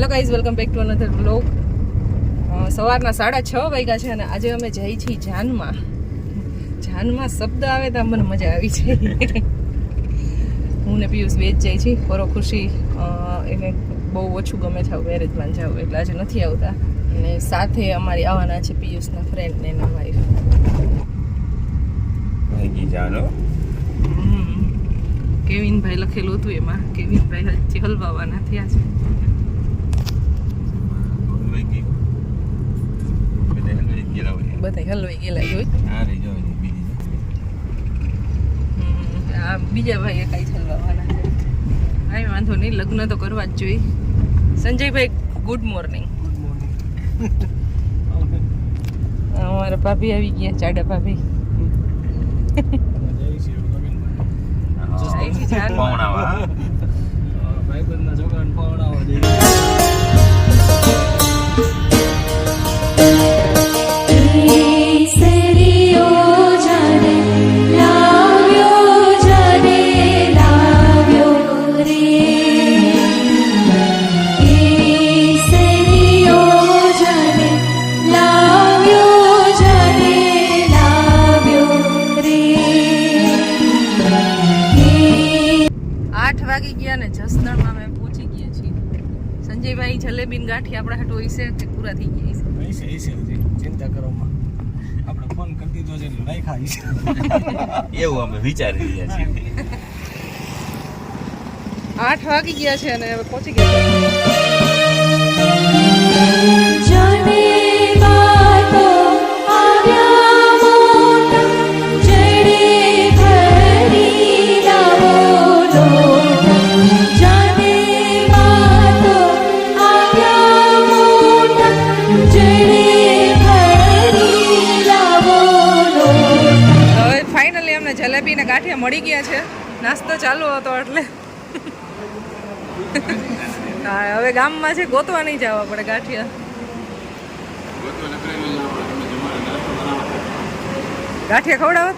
Hello guys welcome back to another blog સવારના સાડા છ વાગ્યા છે અને આજે અમે જઈ છીએ જાનમાં. જાનમાં શબ્દ આવે તો મને મજા આવી છે હું ને પિયુષ વેચ જાય છે પરો ખુશી એને બહુ ઓછું ગમે છે મેરેજમાં જાવ એટલે આજે નથી આવતા. અને સાથે અમારી આવવાના છે પિયુષના ફ્રેન્ડ ને એના વાઈફ જાનો. કેવિનભાઈ લખેલું હતું એમાં. કેવિનભાઈ હજી હલવાવાના થયા છે. હોય બધા હલવાઈ ગયેલા જોઈ આ રહી જાવ બીજી આ બીજા ભાઈએ કઈ હલવાવાના છે કાંઈ વાંધો નહીં લગ્ન તો કરવા જ જોઈએ સંજયભાઈ ગુડ મોર્નિંગ અમારા ભાભી આવી ગયા ચાડા ભાભી ગયા ને જસદણમાં અમે પહોંચી ગયા છીએ. સંજયભાઈ જલેબીન ગાંઠી આપણા હાટો હોય કે તે પૂરા થઈ ગયા છે. ચિંતા કરવામાં. આપણે ફોન કરી દીધો છે નહીં ખાઈ એવું અમે વિચારી રહ્યા છીએ. આઠ વાગી ગયા છે અને હવે પહોંચી ગયા જાને મળી ગયા છે. નાસ્તો ચાલુ હતો એટલે. હા, હવે ગામમાં છે, ગોતવા નહીં જવા પડે ગાંઠિયા. ગાંઠિયા ખવડાવો?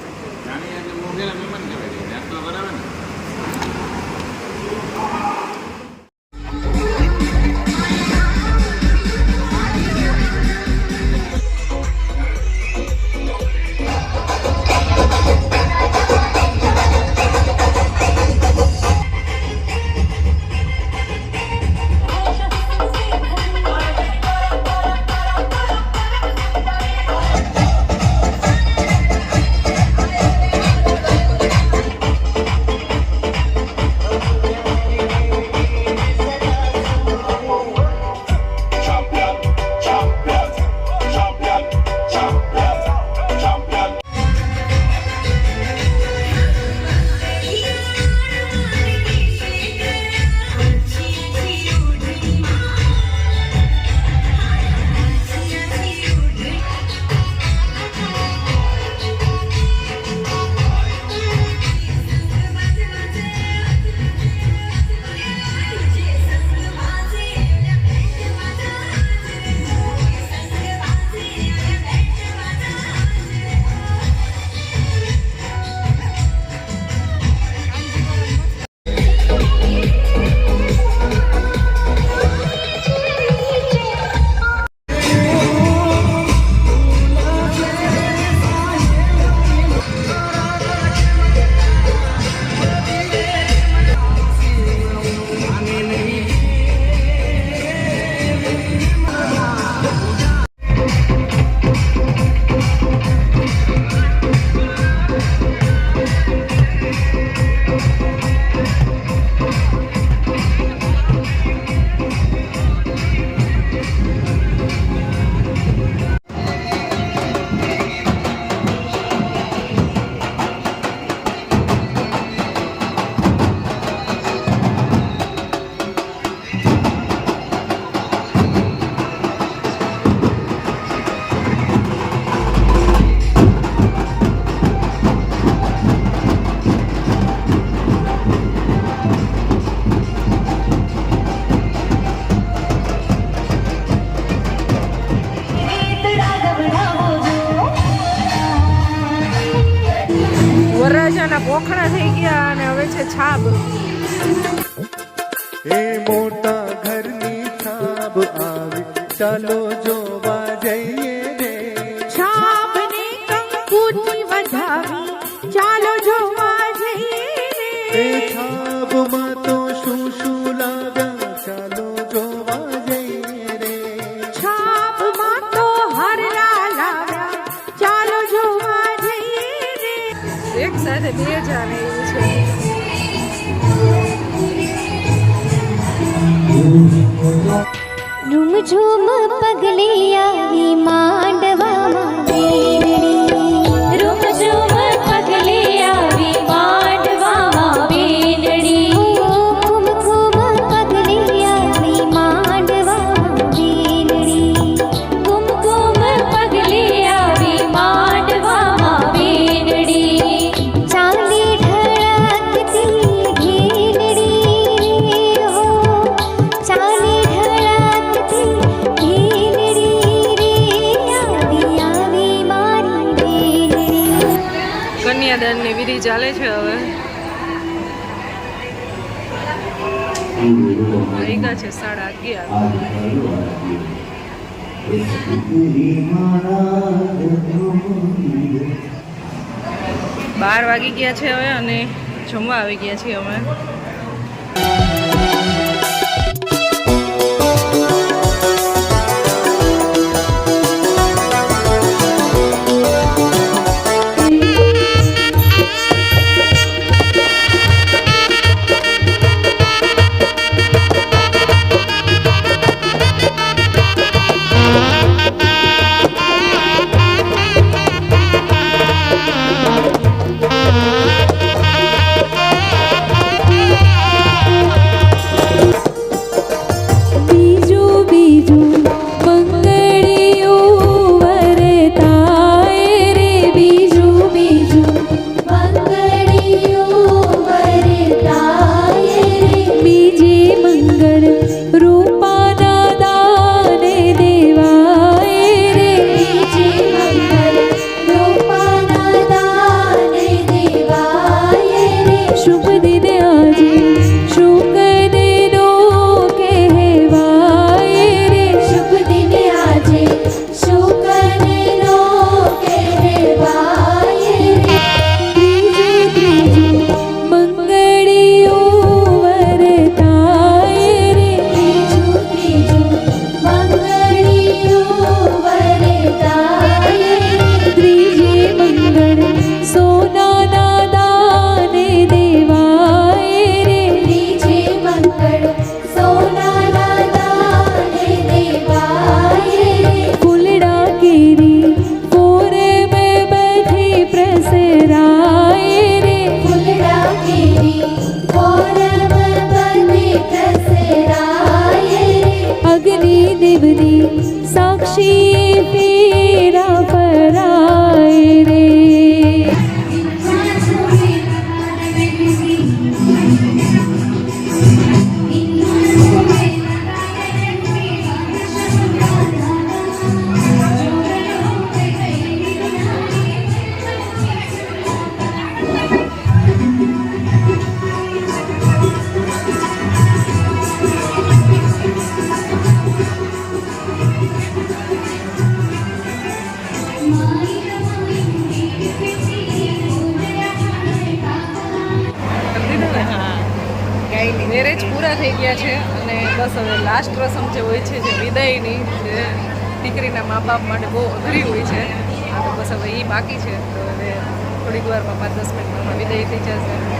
બોખણા થઈ ગયા અને હવે છે છાબ. એ મોટા ઘરની છાબ આવી. ચાલો જો વધીએ જ આવે એવું છે. ઝૂમ ઝૂમ પગલિયા માંડવામાં. સાડા અગિયાર. બાર વાગી ગયા છે હવે અને જમવા આવી ગયા છીએ અમે. લાસ્ટ રસમ જે હોય છે, જે વિદાયની, જે દીકરીના મા બાપ માટે બહુ અઘરી હોય છે. તો બસ હવે એ બાકી છે. તો હવે થોડીક વારમાં પાંચ દસ મિનિટમાં વિદાય થઈ જશે.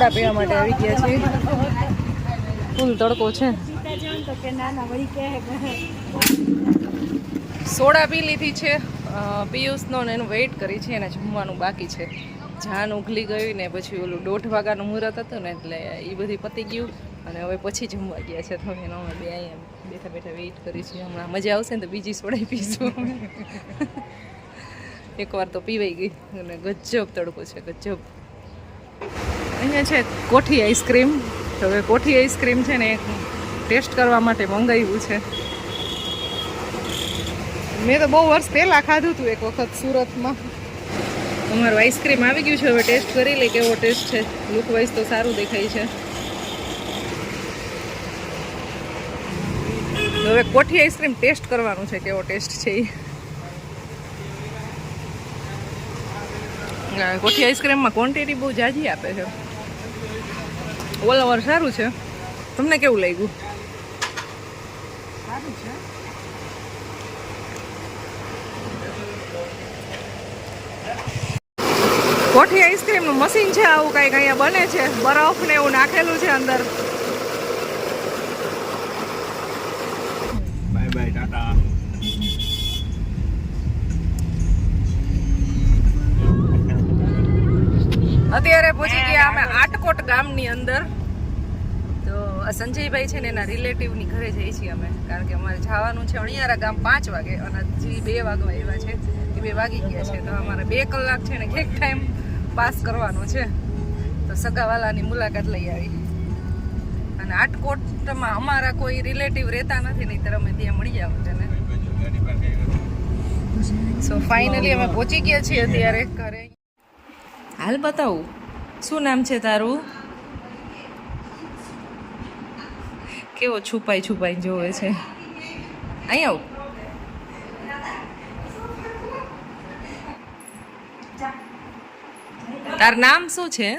સોડા પીવા માટે આવી ગયા છે ફૂલ તડકો છે. સોડા પી લીધી છે. પિયુષનો ને એનું વેઇટ કરી છે એને જમવાનું બાકી છે. જાન ઉઘલી ગયું ને પછી ઓલું દોઢ વાગ્યાનું મુહૂર્ત હતું ને એટલે એ બધી પતી ગયું. અને હવે પછી જમવા ગયા છે. તો એનો અમે બે અહીંયા બેઠા બેઠા વેઇટ કરી છીએ. હમણાં મજા આવશે ને તો બીજી સોડા પીશું. એકવાર તો પીવાઈ ગઈ. અને ગજબ તડકો છે. ગજબ. અહીંયા છે કોઠી આઈસ્ક્રીમ. તો હવે કોઠી આઈસ્ક્રીમ છે ને એ ટેસ્ટ કરવા માટે મંગાવ્યું છે. મેં તો બહુ વર્ષ પહેલાં ખાધું હતું એક વખત સુરતમાં. અમારું આઈસ્ક્રીમ આવી ગયું છે, હવે ટેસ્ટ કરી લે કેવો ટેસ્ટ છે. લુક વાઇઝ તો સારું દેખાય છે. હવે કોઠી આઈસ્ક્રીમ ટેસ્ટ કરવાનું છે કેવો ટેસ્ટ છે એ કોઠી આઈસ્ક્રીમમાં ક્વોન્ટિટી બહુ જાજી આપે છે. ઓલ ઓવર સારું છે. તમને કેવું લાગ્યું? કોઠી આઈસ્ક્રીમનું મશીન છે આવું કંઈક અહીંયા બને છે. બરફ ને એવું નાખેલું છે અંદર. પહોંચી ગયા અમે આટકોટ ગામની અંદર. તો સંજયભાઈ છે ને એના રિલેટિવની ઘરે જઈએ છીએ અમે. કારણ કે અમારે જવાનું છે અણિયારા ગામ પાંચ વાગે અને હજી બે વાગવા આવ્યા છે. એ બે વાગી ગયા છે. તો અમારે બે કલાક છે ને એક ટાઈમ પાસ કરવાનો છે. તો સગાવાલાની મુલાકાત લઈ આવી. અને આટકોટમાં અમારા કોઈ રિલેટિવ રહેતા નથી નહીંતર અમે ત્યાં મળી જાવ તેને સો ફાઇનલી અમે પહોંચી ગયા છીએ અત્યારે ઘરે. હાલ બતાવું. શું નામ છે તારું? કેવો છુપાઈ છુપાઈ જોવે છે. અહીં આવ. તાર નામ શું છે?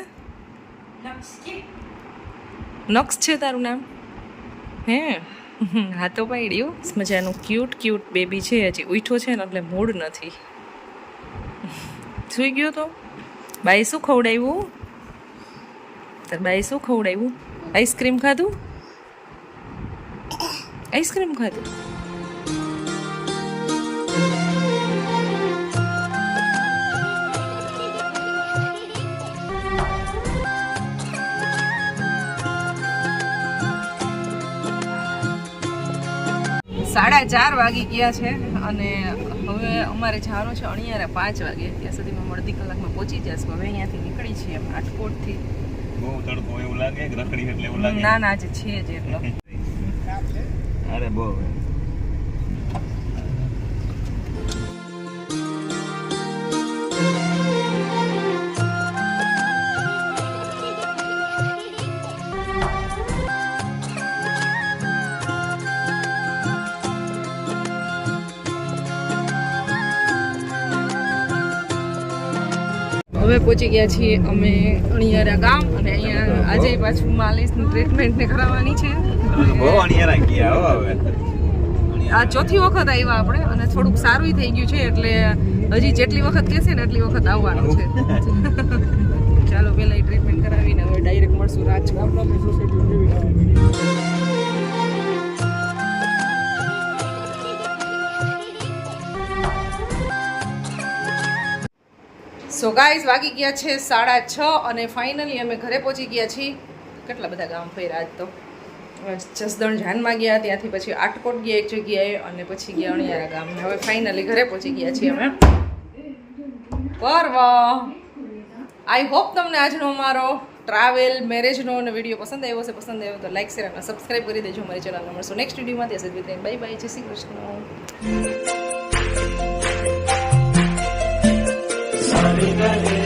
નક્ષ છે તારું નામ? હે? હા તો પાડ્યું. મજાનું ક્યુટ ક્યુટ બેબી છે હજી. ઉઠો છે ને એટલે મૂડ નથી. સુઈ ગયો તો? બાઈ શું ખવડાવ્યું? તાર બાઈ શું ખવડાવ્યું? આઈસ્ક્રીમ ખાધું? આઈસ્ક્રીમ ખાધું? સાડા ચાર વાગી ગયા છે અને હવે અમારે જવાનું છે અણિયારે પાંચ વાગે. ત્યાં સુધીમાં અડધી કલાકમાં પહોંચી જશું હવે અહીંયાથી નીકળી છીએ રાજકોટથી બહુ તડકો એવું લાગે કે રખડી એટલે એવું લાગે. ના ના આજે છે જ એટલો. અરે બહુ. હવે પહોંચી ગયા છીએ અમે અણિયારા ગામ અને અહીંયા આજે પાછું માલિશની ટ્રીટમેન્ટ ને કરાવવાની છે. બહુ અણિયારા ગયા હવે. આ ચોથી વખત આવ્યા આપણે અને થોડુંક સારું થઈ ગયું છે એટલે હજી જેટલી વખત કહેશે ને એટલી વખત આવવાનું છે. ચાલો પહેલાં એ ટ્રીટમેન્ટ કરાવીને હવે ડાયરેક્ટ મળશું રાજકોટ સો ગાઈઝ વાગી ગયા છે સાડા છ અને ફાઇનલી અમે ઘરે પહોંચી ગયા છીએ. કેટલા બધા ગામ ફર્યા આજ તો. જસદણ જાનમાં ગયા, ત્યાંથી પછી આટકોટ ગયા એક જગ્યાએ અને પછી ગયા અણિયારા ગામ. હવે ફાઇનલી ઘરે પહોંચી ગયા છીએ અમે. પર્વ! આઈ હોપ તમને આજનો અમારો ટ્રાવેલ મેરેજનો અને વીડિયો પસંદ આવ્યો છે પસંદ આવ્યો તો લાઈક શેર અને સબસ્ક્રાઈબ કરી દેજો. મારી ચેનલને મળશું નેક્સ્ટ વિડીયોમાં ત્યાં બાય બાય જય શ્રી કૃષ્ણ. Hare you.